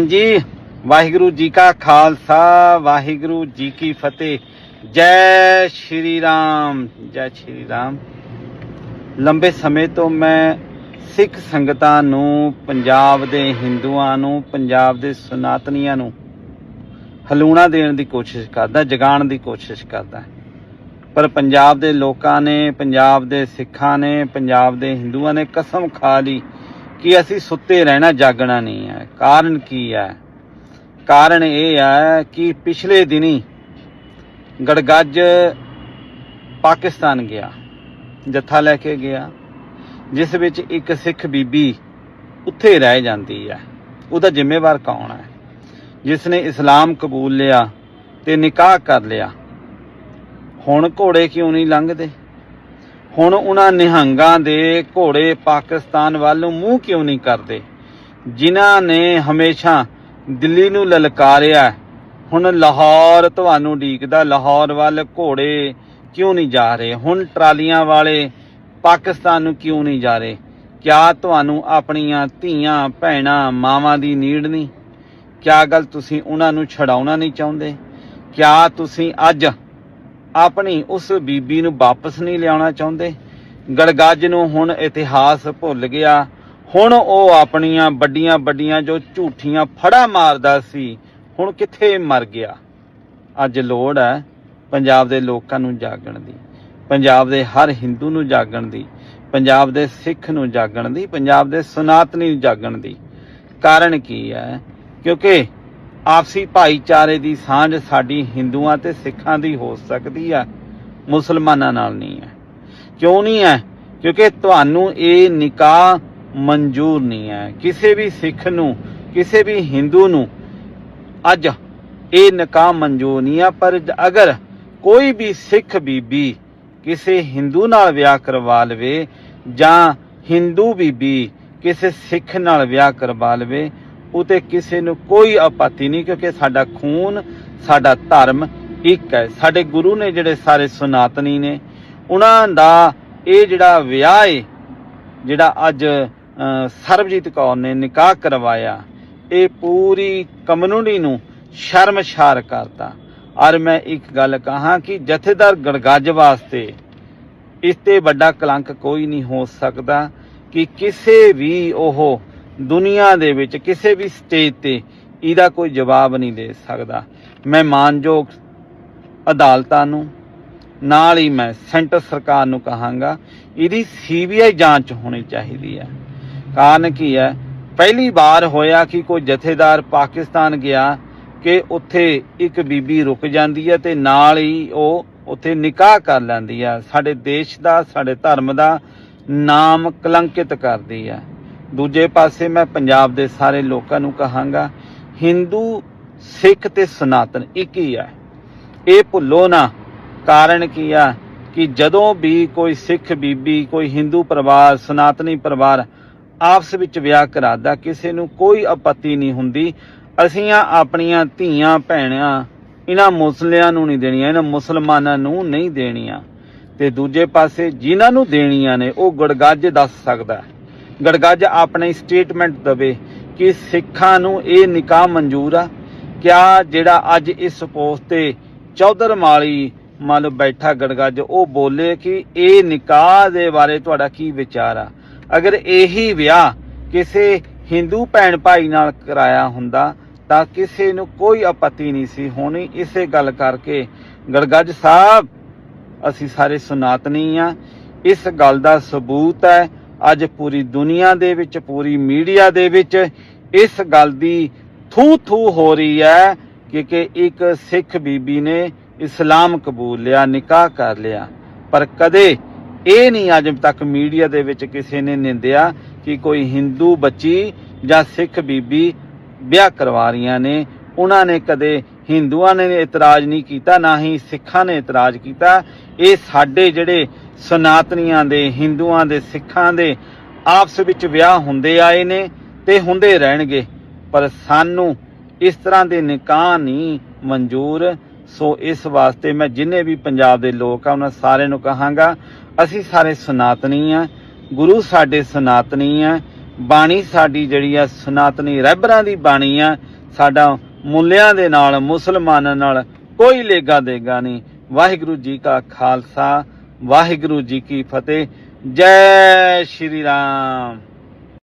ਹਾਂਜੀ, ਵਾਹਿਗੁਰੂ ਜੀ ਕਾ ਖਾਲਸਾ, ਵਾਹਿਗੁਰੂ ਜੀ ਕੀ ਫਤਿਹ। ਜੈ ਸ਼੍ਰੀ ਰਾਮ, ਜੈ ਸ਼੍ਰੀ ਰਾਮ। ਲੰਬੇ ਸਮੇਂ ਤੋਂ ਮੈਂ ਸਿੱਖ ਸੰਗਤਾਂ ਨੂੰ, ਪੰਜਾਬ ਦੇ ਹਿੰਦੂਆਂ ਨੂੰ, ਪੰਜਾਬ ਦੇ ਸਨਾਤਨੀਆਂ ਨੂੰ ਹਲੂਣਾ ਦੇਣ ਦੀ ਕੋਸ਼ਿਸ਼ ਕਰਦਾ, ਜਗਾਉਣ ਦੀ ਕੋਸ਼ਿਸ਼ ਕਰਦਾ। ਪਰ ਪੰਜਾਬ ਦੇ ਲੋਕਾਂ ਨੇ, ਪੰਜਾਬ ਦੇ ਸਿੱਖਾਂ ਨੇ, ਪੰਜਾਬ ਦੇ ਹਿੰਦੂਆਂ ਨੇ ਕਸਮ ਖਾ ਲਈ। ਕਿ ਅਸੀਂ ਸੁੱਤੇ ਰਹਿਣਾ ਜਾਗਣਾ ਨਹੀਂ ਹੈ। ਕਾਰਨ ਕੀ ਹੈ? ਕਾਰਨ ਇਹ ਹੈ ਕਿ ਪਿਛਲੇ ਦਿਨੀ ਗੜਗੱਜ ਪਾਕਿਸਤਾਨ ਗਿਆ, ਜੱਥਾ ਲੈ ਕੇ ਗਿਆ, ਜਿਸ ਵਿੱਚ ਇੱਕ ਸਿੱਖ ਬੀਬੀ ਉੱਥੇ ਰਹਿ ਜਾਂਦੀ ਹੈ। ਉਹਦਾ ਜ਼ਿੰਮੇਵਾਰ ਕੌਣ ਹੈ? ਜਿਸ ਨੇ ਇਸਲਾਮ ਕਬੂਲ ਲਿਆ ਤੇ ਨਿਕਾਹ ਕਰ ਲਿਆ। ਹੁਣ ਘੋੜੇ ਕਿਉਂ ਨਹੀਂ ਲੰਘਦੇ? ਹੁਣ ਉਹਨਾਂ ਨਿਹੰਗਾਂ ਦੇ ਘੋੜੇ ਪਾਕਿਸਤਾਨ ਵੱਲ ਨੂੰ ਮੂੰਹ ਕਿਉਂ ਨਹੀਂ ਕਰਦੇ? ਜਿਨ੍ਹਾਂ ਨੇ ਹਮੇਸ਼ਾ ਦਿੱਲੀ ਨੂੰ ਲਲਕਾਰਿਆ, ਹੁਣ ਲਾਹੌਰ ਤੁਹਾਨੂੰ ਢੀਕਦਾ ਲਾਹੌਰ ਵੱਲ ਘੋੜੇ ਕਿਉਂ ਨਹੀਂ ਜਾ ਰਹੇ? ਹੁਣ ਟਰਾਲੀਆਂ ਵਾਲੇ ਪਾਕਿਸਤਾਨ ਨੂੰ ਕਿਉਂ ਨਹੀਂ ਜਾ ਰਹੇ? ਕਿਆ ਤੁਹਾਨੂੰ ਆਪਣੀਆਂ ਧੀਆਂ, ਭੈਣਾਂ, ਮਾਵਾਂ ਦੀ ਨੀੜ ਨਹੀਂ? ਕਿਆ ਗੱਲ ਤੁਸੀਂ ਉਹਨਾਂ ਨੂੰ ਛਡਾਉਣਾ ਨਹੀਂ ਚਾਹੁੰਦੇ? ਕਿਆ ਤੁਸੀਂ ਅੱਜ ਆਪਣੀ ਉਸ ਬੀਬੀ ਨੂੰ ਵਾਪਸ ਨਹੀਂ ਲਿਆਉਣਾ ਚਾਹੁੰਦੇ। ਗੜਗੱਜ ਨੂੰ ਹੁਣ ਇਤਿਹਾਸ ਭੁੱਲ ਗਿਆ। ਹੁਣ ਉਹ ਆਪਣੀਆਂ ਵੱਡੀਆਂ ਵੱਡੀਆਂ ਜੋ ਝੂਠੀਆਂ ਫੜਾ ਮਾਰਦਾ ਸੀ, ਹੁਣ ਕਿੱਥੇ ਮਰ ਗਿਆ? ਅੱਜ ਲੋੜ ਹੈ ਪੰਜਾਬ ਦੇ ਲੋਕਾਂ ਨੂੰ ਜਾਗਣ ਦੀ, ਪੰਜਾਬ ਦੇ ਹਰ ਹਿੰਦੂ ਨੂੰ ਜਾਗਣ ਦੀ, ਪੰਜਾਬ ਦੇ ਸਿੱਖ ਨੂੰ ਜਾਗਣ ਦੀ, ਪੰਜਾਬ ਦੇ ਸਨਾਤਨੀ ਨੂੰ ਜਾਗਣ ਦੀ। ਕਾਰਨ ਕੀ ਹੈ? ਕਿਉਂਕਿ ਆਪਸੀ ਭਾਈਚਾਰੇ ਦੀ ਸਾਂਝ ਸਾਡੀ ਹਿੰਦੂਆਂ ਤੇ ਸਿੱਖਾਂ ਦੀ ਹੋ ਸਕਦੀ ਹੈ ਮੁਸਲਮਾਨਾਂ ਨਾਲ ਨਹੀਂ ਹੈ। ਕਿਉਂ ਨਹੀਂ ਹੈ? ਕਿਉਂਕਿ ਤੁਹਾਨੂੰ ਇਹ ਨਿਕਾਹ ਮਨਜ਼ੂਰ ਨਹੀਂ ਹੈ। ਕਿਸੇ ਵੀ ਸਿੱਖ ਨੂੰ, ਕਿਸੇ ਵੀ ਹਿੰਦੂ ਨੂੰ ਅੱਜ ਇਹ ਨਿਕਾਹ ਮਨਜ਼ੂਰ ਨਹੀਂ ਆ, ਪਰ ਅਗਰ ਕੋਈ ਵੀ ਸਿੱਖ ਬੀਬੀ ਕਿਸੇ ਹਿੰਦੂ ਨਾਲ ਵਿਆਹ ਕਰਵਾ ਲਵੇ ਜਾਂ ਹਿੰਦੂ ਬੀਬੀ ਕਿਸੇ ਸਿੱਖ ਨਾਲ ਵਿਆਹ ਕਰਵਾ ਲਵੇ ਉਤੇ ਕਿਸੇ ਨੂੰ ਕੋਈ ਆਪੱਤੀ ਨਹੀਂ, ਕਿਉਂਕਿ ਸਾਡਾ ਖੂਨ, ਸਾਡਾ ਧਰਮ ਇੱਕ ਹੈ। ਸਾਡੇ ਗੁਰੂ ਨੇ ਜਿਹੜੇ ਸਾਰੇ ਸਨਾਤਨੀ ਨੇ, ਉਹਨਾਂ ਦਾ ਇਹ ਜਿਹੜਾ ਵਿਆਹ ਹੈ ਜਿਹੜਾ ਅੱਜ ਸਰਬਜੀਤ ਕੌਰ ਨੇ ਨਿਕਾਹ ਕਰਵਾਇਆ, ਇਹ ਪੂਰੀ ਕਮਿਊਨਿਟੀ ਨੂੰ ਸ਼ਰਮਸ਼ਾਰ ਕਰਤਾ। ਔਰ ਮੈਂ ਇੱਕ ਗੱਲ ਕਹਾਂ ਕਿ ਜਥੇਦਾਰ ਗੜਗੱਜ ਵਾਸਤੇ ਇਸ ਤੇ ਵੱਡਾ ਕਲੰਕ ਕੋਈ ਨਹੀਂ ਹੋ ਸਕਦਾ ਕਿ ਕਿਸੇ ਵੀ ਉਹ ਦੁਨੀਆ ਦੇ ਵਿੱਚ ਕਿਸੇ ਵੀ ਸਟੇਜ ਤੇ ਇਹਦਾ ਕੋਈ ਜਵਾਬ ਨਹੀਂ ਦੇ ਸਕਦਾ। ਮੈਂ ਮਾਨਯੋਗ ਅਦਾਲਤਾਂ ਨੂੰ, ਨਾਲ ਹੀ ਮੈਂ ਸੈਂਟਰ ਸਰਕਾਰ ਨੂੰ ਕਹਾਂਗਾ, ਇਹਦੀ ਸੀਬੀਆਈ ਜਾਂਚ ਹੋਣੀ ਚਾਹੀਦੀ ਹੈ। ਕਾਰਨ ਕੀ ਹੈ? ਪਹਿਲੀ ਵਾਰ ਹੋਇਆ ਕਿ ਕੋਈ ਜਥੇਦਾਰ ਪਾਕਿਸਤਾਨ ਗਿਆ ਕਿ ਉੱਥੇ ਇੱਕ ਬੀਬੀ ਰੁਕ ਜਾਂਦੀ ਹੈ ਤੇ ਨਾਲ ਹੀ ਉਹ ਉੱਥੇ ਨਿਕਾਹ ਕਰ ਲੈਂਦੀ ਹੈ। ਸਾਡੇ ਦੇਸ਼ ਦਾ, ਸਾਡੇ ਧਰਮ ਦਾ ਨਾਮ ਕਲੰਕਿਤ ਕਰਦੀ ਹੈ। ਦੂਜੇ ਪਾਸੇ ਮੈਂ ਪੰਜਾਬ ਦੇ ਸਾਰੇ ਲੋਕਾਂ ਨੂੰ ਕਹਾਂਗਾ, ਹਿੰਦੂ, ਸਿੱਖ ਤੇ ਸਨਾਤਨ ਇੱਕ ਹੀ ਹੈ ਇਹ ਭੁੱਲੋ ਨਾ, ਕਾਰਨ ਕੀ ਆ ਕਿ ਜਦੋਂ ਵੀ ਕੋਈ ਸਿੱਖ ਬੀਬੀ, ਕੋਈ ਹਿੰਦੂ ਪਰਿਵਾਰ, ਸਨਾਤਨੀ ਪਰਿਵਾਰ ਆਪਸ ਵਿੱਚ ਵਿਆਹ ਕਰਾਦਾ, ਕਿਸੇ ਨੂੰ ਕੋਈ ਆਪੱਤੀ ਨਹੀਂ ਹੁੰਦੀ। ਅਸੀਂ ਆਪਣੀਆਂ ਧੀਆਂ, ਭੈਣਾਂ ਇਹਨਾਂ ਮੁਸਲਿਆਂ ਨੂੰ ਨਹੀਂ ਦੇਣੀਆਂ, ਇਹਨਾਂ ਮੁਸਲਮਾਨਾਂ ਨੂੰ ਨਹੀਂ ਦੇਣੀਆਂ। ਤੇ ਦੂਜੇ ਪਾਸੇ ਜਿਨ੍ਹਾਂ ਨੂੰ ਦੇਣੀਆਂ ਨੇ, ਉਹ ਗੜਗੱਜ ਦੱਸ ਸਕਦਾ। ਗੜਗੱਜ ਆਪਣੀ ਸਟੇਟਮੈਂਟ ਦਵੇ ਕਿ ਸਿੱਖਾਂ ਨੂੰ ਇਹ ਨਿਕਾਹ ਮਨਜ਼ੂਰ ਆ। ਕਿਆ ਜਿਹੜਾ ਅੱਜ ਇਸ ਪੋਸਟ ਤੇ ਚੌਧਰ ਮਾਲੀ ਮੰਨ ਬੈਠਾ ਗੜਗੱਜ, ਉਹ ਬੋਲੇ ਕਿ ਇਹ ਨਿਕਾਹ ਦੇ ਬਾਰੇ ਤੁਹਾਡਾ ਕੀ ਵਿਚਾਰ ਆ? ਅਗਰ ਇਹੀ ਵਿਆਹ ਕਿਸੇ ਹਿੰਦੂ ਭੈਣ ਭਾਈ ਨਾਲ ਕਰਾਇਆ ਹੁੰਦਾ, ਤਾਂ ਕਿਸੇ ਨੂੰ ਕੋਈ ਆਪੱਤੀ ਨਹੀਂ ਸੀ ਹੋਣੀ। ਇਸੇ ਗੱਲ ਕਰਕੇ ਗੜਗੱਜ ਸਾਹਿਬ, ਅਸੀਂ ਸਾਰੇ ਸੁਨਾਤਨੀ ਆ। ਇਸ ਗੱਲ ਦਾ ਸਬੂਤ ਹੈ ਅੱਜ ਪੂਰੀ ਦੁਨੀਆ ਦੇ ਵਿੱਚ, ਪੂਰੀ ਮੀਡੀਆ ਦੇ ਵਿੱਚ ਇਸ ਗੱਲ ਦੀ ਥੂ ਥੂ ਹੋ ਰਹੀ ਹੈ ਕਿ ਕਿ ਇੱਕ ਸਿੱਖ ਬੀਬੀ ਨੇ ਇਸਲਾਮ ਕਬੂਲ ਲਿਆ, ਨਿਕਾਹ ਕਰ ਲਿਆ। ਪਰ ਕਦੇ ਇਹ ਨਹੀਂ ਅੱਜ ਤੱਕ ਮੀਡੀਆ ਦੇ ਵਿੱਚ ਕਿਸੇ ਨੇ ਨਿੰਦਿਆ ਕਿ ਕੋਈ ਹਿੰਦੂ ਬੱਚੀ ਜਾਂ ਸਿੱਖ ਬੀਬੀ ਵਿਆਹ ਕਰਵਾ ਰਹੀਆਂ ਨੇ। ਉਹਨਾਂ ਨੇ ਕਦੇ ਹਿੰਦੂਆਂ ਨੇ ਇਤਰਾਜ਼ ਨਹੀਂ ਕੀਤਾ, ਨਾ ਹੀ ਸਿੱਖਾਂ ਨੇ ਇਤਰਾਜ਼ ਕੀਤਾ। ਇਹ ਸਾਡੇ ਜਿਹੜੇ ਸਨਾਤਨੀਆਂ ਦੇ, ਹਿੰਦੂਆਂ ਦੇ, ਸਿੱਖਾਂ ਦੇ ਆਪਸ ਵਿੱਚ ਵਿਆਹ ਹੁੰਦੇ ਆਏ ਨੇ ਤੇ ਹੁੰਦੇ ਰਹਿਣਗੇ। ਪਰ ਸਾਨੂੰ ਇਸ ਤਰ੍ਹਾਂ ਦੇ ਨਿਕਾਹ ਨਹੀਂ ਮਨਜ਼ੂਰ। ਸੋ ਇਸ ਵਾਸਤੇ ਮੈਂ ਜਿੰਨੇ ਵੀ ਪੰਜਾਬ ਦੇ ਲੋਕ ਆ, ਉਹਨਾਂ ਸਾਰਿਆਂ ਨੂੰ ਕਹਾਂਗਾ, ਅਸੀਂ ਸਾਰੇ ਸਨਾਤਨੀ ਆ। ਗੁਰੂ ਸਾਡੇ ਸਨਾਤਨੀ ਆ। ਬਾਣੀ ਸਾਡੀ ਜਿਹੜੀ ਆ, ਸਨਾਤਨੀ ਰਹਿਬਰਾਂ ਦੀ ਬਾਣੀ ਆ। ਸਾਡਾ ਮੁੱਲਿਆਂ ਦੇ ਨਾਲ, ਮੁਸਲਮਾਨਾਂ ਨਾਲ ਕੋਈ ਲੇਗਾ ਦੇਗਾ ਨਹੀਂ। ਵਾਹਿਗੁਰੂ ਜੀ ਕਾ ਖਾਲਸਾ। ਵਾਹਿਗੁਰੂ ਜੀ ਕੀ ਫਤਿਹ। ਜੈ ਸ਼੍ਰੀ ਰਾਮ।